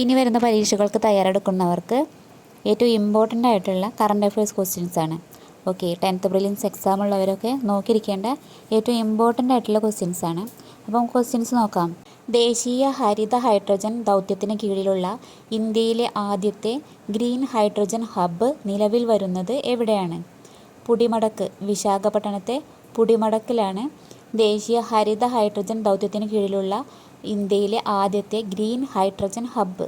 ഇനി വരുന്ന പരീക്ഷകൾക്ക് തയ്യാറെടുക്കുന്നവർക്ക് ഏറ്റവും ഇമ്പോർട്ടന്റ് ആയിട്ടുള്ള കറണ്ട് അഫയേഴ്സ് ക്വസ്റ്റ്യൻസ് ആണ്. ഓക്കെ ടെൻത്ത് പ്രിലിംസ് എക്സാം ഉള്ളവരൊക്കെ നോക്കിയിരിക്കേണ്ട ഏറ്റവും ഇമ്പോർട്ടന്റ് ആയിട്ടുള്ള ക്വസ്റ്റ്യൻസ് ആണ്. അപ്പം ക്വസ്റ്റ്യൻസ് നോക്കാം. ദേശീയ ഹരിത ഹൈഡ്രജൻ ദൗത്യത്തിന് കീഴിലുള്ള ഇന്ത്യയിലെ ആദ്യത്തെ ഗ്രീൻ ഹൈഡ്രജൻ ഹബ്ബ് നിലവിൽ വരുന്നത് എവിടെയാണ്? പുടിമടക്ക് വിശാഖപട്ടണത്തെ പുടിമടക്കിലാണ് ദേശീയ ഹരിത ഹൈഡ്രജൻ ദൗത്യത്തിന് കീഴിലുള്ള ഇന്ത്യയിലെ ആദ്യത്തെ ഗ്രീൻ ഹൈഡ്രജൻ ഹബ്ബ്.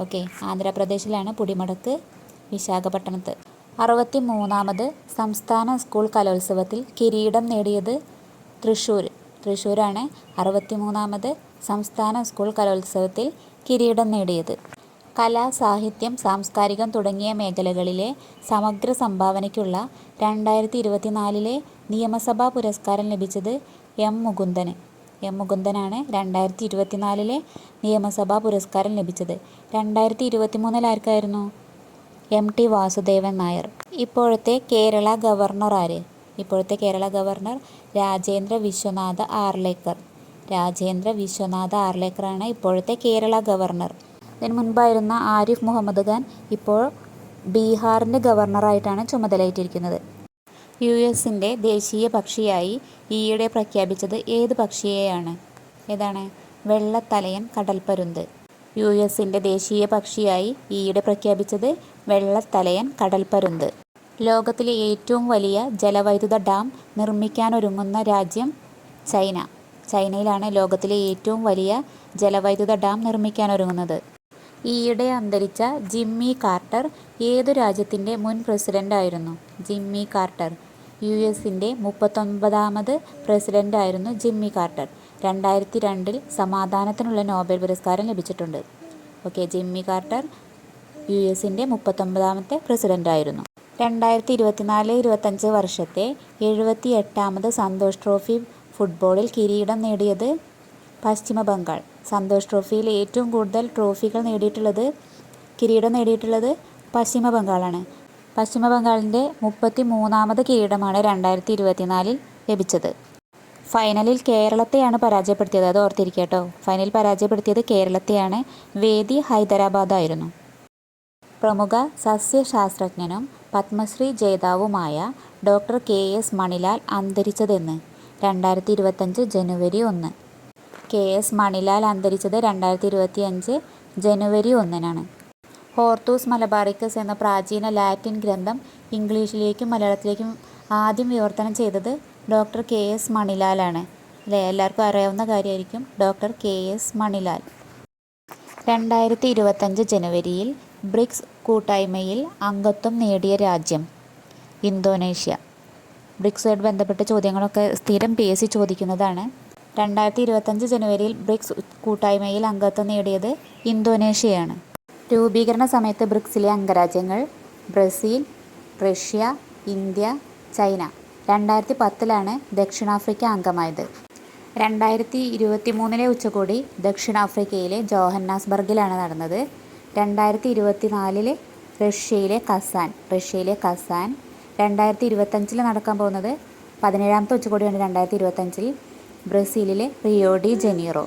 ഓക്കെ ആന്ധ്രാപ്രദേശിലാണ് പുടിമടക്ക് വിശാഖപട്ടണത്ത്. അറുപത്തി മൂന്നാമത് സംസ്ഥാന സ്കൂൾ കലോത്സവത്തിൽ കിരീടം നേടിയത് തൃശ്ശൂർ തൃശ്ശൂരാണ് അറുപത്തി മൂന്നാമത് സംസ്ഥാന സ്കൂൾ കലോത്സവത്തിൽ കിരീടം നേടിയത്. കല സാഹിത്യം സാംസ്കാരികം തുടങ്ങിയ മേഖലകളിലെ സമഗ്ര സംഭാവനയ്ക്കുള്ള രണ്ടായിരത്തി ഇരുപത്തിനാലിലെ നിയമസഭാ പുരസ്കാരം ലഭിച്ചത് എം മുകുന്ദന്. എം മുകുന്ദനാണ് രണ്ടായിരത്തി ഇരുപത്തിനാലിലെ നിയമസഭാ പുരസ്കാരം ലഭിച്ചത്. രണ്ടായിരത്തി ഇരുപത്തി മൂന്നിൽ ആർക്കായിരുന്നു? M T Vasudevan Nair. ഇപ്പോഴത്തെ കേരള ഗവർണർ ആര്? ഇപ്പോഴത്തെ കേരള ഗവർണർ രാജേന്ദ്ര വിശ്വനാഥ ആർലേക്കർ. രാജേന്ദ്ര വിശ്വനാഥ ആർലേക്കറാണ് ഇപ്പോഴത്തെ കേരള ഗവർണർ. ഇതിന് മുൻപായിരുന്ന ആരിഫ് മുഹമ്മദ് ഖാൻ ഇപ്പോൾ ബീഹാറിന്റെ ഗവർണറായിട്ടാണ് ചുമതലയേറ്റിരിക്കുന്നത്. യു എസിന്റെ ദേശീയ പക്ഷിയായി ഈയിടെ പ്രഖ്യാപിച്ചത് ഏത് പക്ഷിയെയാണ്? ഏതാണ്? വെള്ളത്തലയൻ കടൽപ്പരുന്ത് യു എസിന്റെ ദേശീയ പക്ഷിയായി ഈയിടെ പ്രഖ്യാപിച്ചത് വെള്ളത്തലയൻ കടൽപ്പരുന്ത് ലോകത്തിലെ ഏറ്റവും വലിയ ജലവൈദ്യുത ഡാം നിർമ്മിക്കാനൊരുങ്ങുന്ന രാജ്യം ചൈന. ചൈനയിലാണ് ലോകത്തിലെ ഏറ്റവും വലിയ ജലവൈദ്യുത ഡാം നിർമ്മിക്കാനൊരുങ്ങുന്നത്. ഈയിടെ അന്തരിച്ച ജിമ്മി കാർട്ടർ ഏതു രാജ്യത്തിന്റെ മുൻ പ്രസിഡന്റായിരുന്നു ജിമ്മി കാർട്ടർ യു എസിന്റെ മുപ്പത്തൊൻപതാമത് പ്രസിഡന്റായിരുന്നു ജിമ്മി കാർട്ടർ. രണ്ടായിരത്തി രണ്ടിൽ സമാധാനത്തിനുള്ള നോബൽ പുരസ്കാരം ലഭിച്ചിട്ടുണ്ട്. ഓക്കെ ജിമ്മി കാർട്ടർ യു എസിന്റെ മുപ്പത്തൊൻപതാമത്തെ പ്രസിഡന്റായിരുന്നു രണ്ടായിരത്തി ഇരുപത്തിനാല് ഇരുപത്തഞ്ച് വർഷത്തെ എഴുപത്തി എട്ടാമത് സന്തോഷ് ട്രോഫി ഫുട്ബോളിൽ കിരീടം നേടിയത് പശ്ചിമ ബംഗാൾ സന്തോഷ് ട്രോഫിയിൽ ഏറ്റവും കൂടുതൽ ട്രോഫികൾ നേടിയിട്ടുള്ളത് കിരീടം നേടിയിട്ടുള്ളത് പശ്ചിമ ബംഗാളാണ്. പശ്ചിമ ബംഗാളിന്റെ മുപ്പത്തി മൂന്നാമത് കിരീടമാണ് രണ്ടായിരത്തി ഇരുപത്തിനാലിൽ ലഭിച്ചത്. ഫൈനലിൽ കേരളത്തെയാണ് പരാജയപ്പെടുത്തിയത്. അത് ഓർത്തിരിക്കട്ടോ ഫൈനൽ പരാജയപ്പെടുത്തിയത് കേരളത്തെയാണ്. വേദി ഹൈദരാബാദായിരുന്നു പ്രമുഖ സസ്യശാസ്ത്രജ്ഞനും പത്മശ്രീ ജേതാവുമായ ഡോക്ടർ കെ എസ് മണിലാൽ അന്തരിച്ചതെന്ന് രണ്ടായിരത്തി ഇരുപത്തഞ്ച് ജനുവരി ഒന്ന്. കെ എസ് മണിലാൽ അന്തരിച്ചത് രണ്ടായിരത്തി ഇരുപത്തി അഞ്ച് ജനുവരി ഒന്നിനാണ്. ഹോർത്തൂസ് മലബാറിക്കസ് എന്ന പ്രാചീന ലാറ്റിൻ ഗ്രന്ഥം ഇംഗ്ലീഷിലേക്കും മലയാളത്തിലേക്കും ആദ്യം വിവർത്തനം ചെയ്തത് ഡോക്ടർ കെ. എസ്. മണിലാലാണ്. അല്ലേ? എല്ലാവർക്കും അറിയാവുന്ന കാര്യമായിരിക്കും ഡോക്ടർ കെ. എസ്. മണിലാൽ. രണ്ടായിരത്തി ഇരുപത്തഞ്ച് ജനുവരിയിൽ ബ്രിക്സ് കൂട്ടായ്മയിൽ അംഗത്വം നേടിയ രാജ്യം ഇന്തോനേഷ്യ. ബ്രിക്സുമായിട്ട് ബന്ധപ്പെട്ട ചോദ്യങ്ങളൊക്കെ സ്ഥിരം പി എസ് ചോദിക്കുന്നതാണ്. രണ്ടായിരത്തി ഇരുപത്തഞ്ച് ജനുവരിയിൽ ബ്രിക്സ് കൂട്ടായ്മയിൽ അംഗത്വം നേടിയത് ഇന്തോനേഷ്യയാണ്. രൂപീകരണ സമയത്ത് ബ്രിക്സിലെ അംഗരാജ്യങ്ങൾ ബ്രസീൽ റഷ്യ ഇന്ത്യ ചൈന രണ്ടായിരത്തി പത്തിലാണ് ദക്ഷിണാഫ്രിക്ക അംഗമായത്. രണ്ടായിരത്തി ഇരുപത്തി മൂന്നിലെ ഉച്ചകോടി ദക്ഷിണാഫ്രിക്കയിലെ ജോഹന്നാസ്ബർഗിലാണ് നടന്നത്. രണ്ടായിരത്തി ഇരുപത്തി നാലിൽ റഷ്യയിലെ കസാൻ റഷ്യയിലെ കസാൻ. രണ്ടായിരത്തി ഇരുപത്തഞ്ചിൽ നടക്കാൻ പോകുന്നത് പതിനേഴാമത്തെ ഉച്ചകോടിയാണ് രണ്ടായിരത്തി ഇരുപത്തഞ്ചിൽ ബ്രസീലിലെ റിയോ ഡി ജനീറോ.